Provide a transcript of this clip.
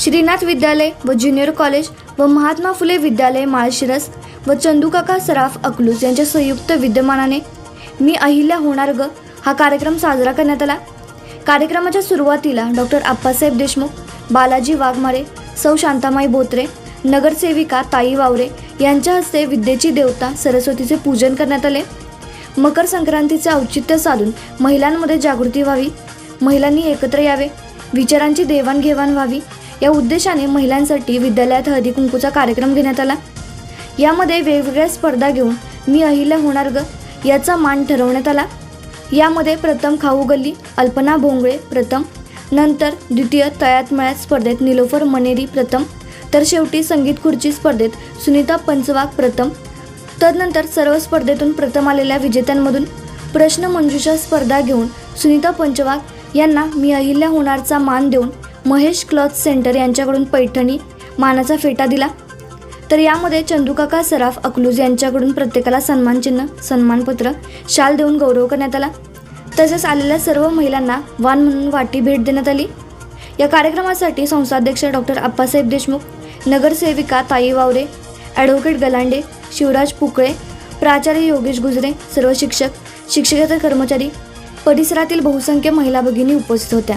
श्रीनाथ विद्यालय व junior college व महात्मा फुले विद्यालय माळशिरस व चंदूकाका सराफ अकलूज यांच्या संयुक्त विद्यमानाने मी अहिल्या होणार ग. हा कार्यक्रम साजरा करण्यात आला. कार्यक्रमाच्या सुरुवातीला डॉक्टर आप्पासाहेब देशमुख बालाजी वाघमारे सौ शांतामाई बोत्रे नगरसेविका ताई वावरे यांच्या हस्ते विद्येची देवता सरस्वतीचे पूजन करण्यात आले. मकर संक्रांतीचे औचित्य साधून महिलांमध्ये जागृती व्हावी महिलांनी एकत्र यावे विचारांची देवाणघेवाण व्हावी या उद्देशाने महिलांसाठी विद्यालयात हळदी कुंकूचा कार्यक्रम घेण्यात आला. यामध्ये वेगवेगळ्या स्पर्धा घेऊन मी अहिल्या होणार ग याचा मान ठरवण्यात आला. यामध्ये प्रथम खाऊ गल्ली अल्पना भोंगळे प्रथम नंतर द्वितीय तळ्यात मळ्यात स्पर्धेत निलोफर मनेरी प्रथम तर शेवटी संगीत खुर्ची स्पर्धेत सुनीता पंचवाग प्रथम तदनंतर सर्व स्पर्धेतून प्रथम आलेल्या विजेत्यांमधून प्रश्न मंजुषा स्पर्धा घेऊन सुनीता पंचवाग यांना मी अहिल्या होणारचा मान देऊन महेश क्लॉथ सेंटर यांच्याकडून पैठणी मानाचा फेटा दिला. तर यामध्ये चंदूकाका सराफ अकलूज यांच्याकडून प्रत्येकाला सन्मानचिन्ह सन्मानपत्र शाल देऊन गौरव करण्यात आला. तसेच आलेल्या सर्व महिलांना वान म्हणून वाटी भेट देण्यात आली. या कार्यक्रमासाठी संस्थाध्यक्ष डॉक्टर अप्पासाहेब देशमुख नगरसेविका ताई वावरे ॲडव्होकेट गलांडे शिवराज पुकळे प्राचार्य योगेश गुजरे सर्व शिक्षक शिक्षकेतर कर्मचारी परिसरातील बहुसंख्य महिला भगिनी उपस्थित होत्या.